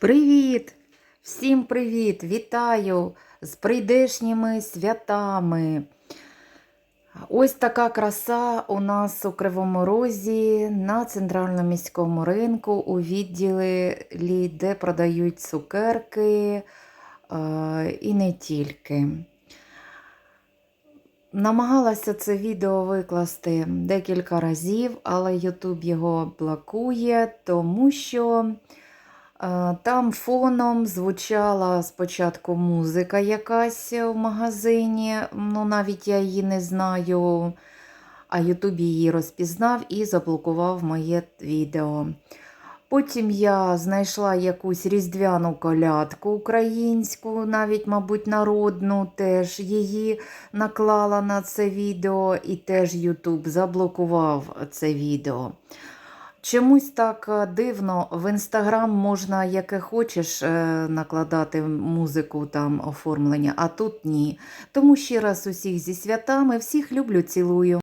Привіт! Всім привіт! Вітаю з прийдешніми святами. Ось така краса у нас у Кривому Розі на центральному міському ринку у відділі, де продають цукерки е, і не тільки. Намагалася це відео викласти декілька разів, але YouTube його блокує, тому що там фоном звучала спочатку музика якась в магазині, ну навіть я її не знаю, а YouTube її розпізнав і заблокував моє відео. Потім я знайшла якусь різдвяну колядку українську, навіть, мабуть, народну, теж її наклала на це відео, і теж YouTube заблокував це відео. Чомусь так е, дивно, в інстаграм можна яке хочеш е, накладати музику там оформлення, а тут ні. Тому ще раз усіх зі святами, всіх люблю, цілую.